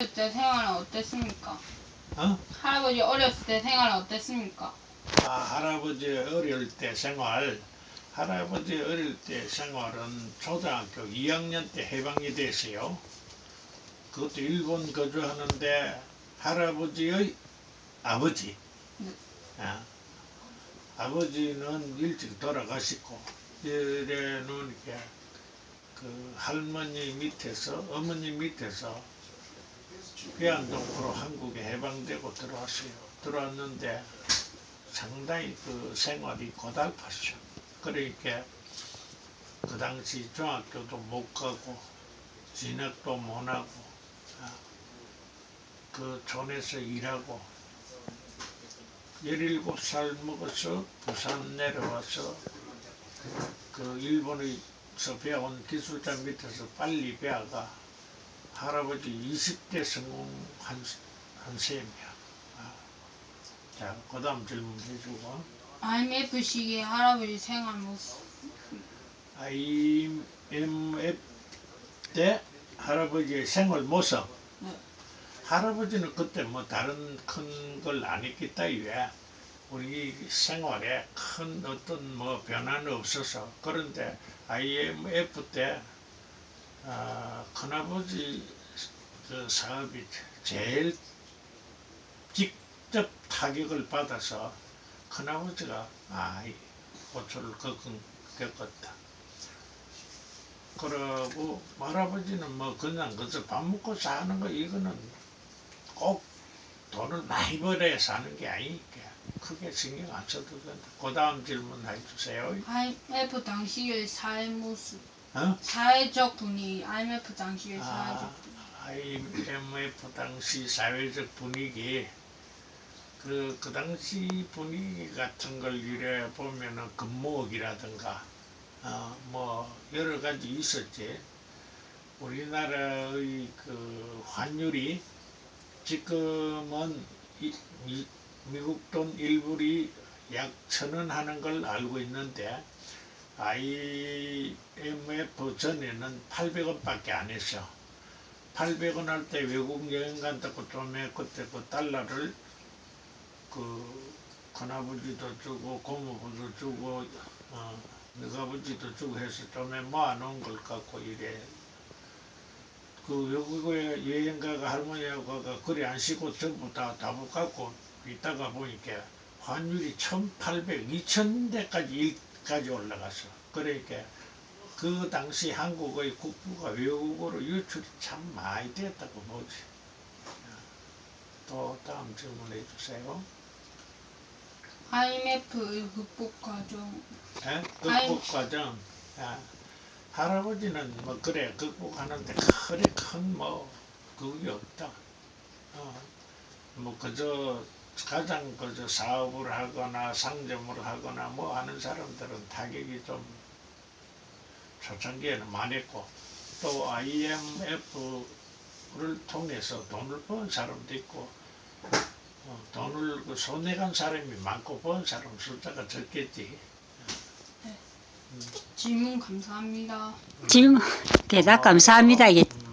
어렸을 때 생활은 어땠습니까? 어? 할아버지 어렸을 때 생활은 어땠습니까? 아, 할아버지 어릴 때 생활, 할아버지 어릴 때 생활은 초등학교 2학년 때 해방이 됐어요. 그것도 일본 거주하는데 할아버지의 아버지, 네. 아, 아버지는 일찍 돌아가시고 이래는 이렇게 그 할머니 밑에서 어머니 밑에서 괴한동포로 한국에 해방되고 들어왔어요. 들어왔는데 상당히 그 생활이 고달팠죠. 그러니까 그 당시 중학교도 못 가고 진학도 못 하고 아, 그 촌에서 일하고 17살 먹어서 부산 내려와서 그 일본에서 배운 기술자 밑에서 빨리 배워가 할아버지 20대 성공한 한 셈이야. 아, 자, 그 다음 질문 해주고. IMF 시기에 할아버지 생활 모습 IMF 때 할아버지의 생활 모습. 네. 할아버지는 그때 뭐 다른 큰 걸 안 했기 때문에 우리 생활에 큰 어떤 뭐 변화는 없어서 그런데 IMF 때 아, 큰아버지 그 사업이 제일 직접 타격을 받아서 큰아버지가 아이 고초를 겪었다. 그러고 할아버지는 뭐 그냥 그저 밥 먹고 사는 거 이거는 꼭 돈을 많이 벌어야 사는 게 아니니까 크게 신경 안 써도 된다. 그 다음 질문 해주세요. IMF 당시의 모습 어? 사회적 분위기 IMF 당시의 사회적 아, IMF 당시 사회적 분위기. 그, 그 당시 분위기 같은 걸 이래 보면은 금모으기라든가 어, 뭐 여러 가지 있었지. 우리나라의 그 환율이 지금은 이, 미, 미국 돈 1불이 약 천 원 하는 걸 알고 있는데 IMF 전에는 800원밖에 안 했어. 800원 할 때 외국 여행 간다고 좀에 그때 그 달러를 그 큰아버지도 주고 고모부도 주고 어, 너아버지도 주고 해서 좀에 모아놓은 걸 갖고 이래 그 외국에 여행 가가 할머니하고 가가 그리 안 쉬고 전부 다 다부 갖고 있다가 보니까 환율이 1800, 2000대까지 까지 올라갔어. 그러니까 그 당시 한국의 국부가 외국으로 유출이 참 많이 됐다고 보지. 또 다음 질문해 주세요. IMF의 극복 과정 예? 극복 과정. 아, 할아버지는 뭐 그래 극복하는데 그리 큰뭐 그게 없다. 어, 뭐 그저 가장 그저 사업을 하거나 상점을 하거나 뭐 하는 사람들은 타격이 좀 초창기에는 많았고 또 IMF를 통해서 돈을 번 사람도 있고 어, 돈을 그 손해간 사람이 많고 번 사람 숫자가 적겠지. 질문 감사합니다. 질문 대답 감사합니다. 예. 음,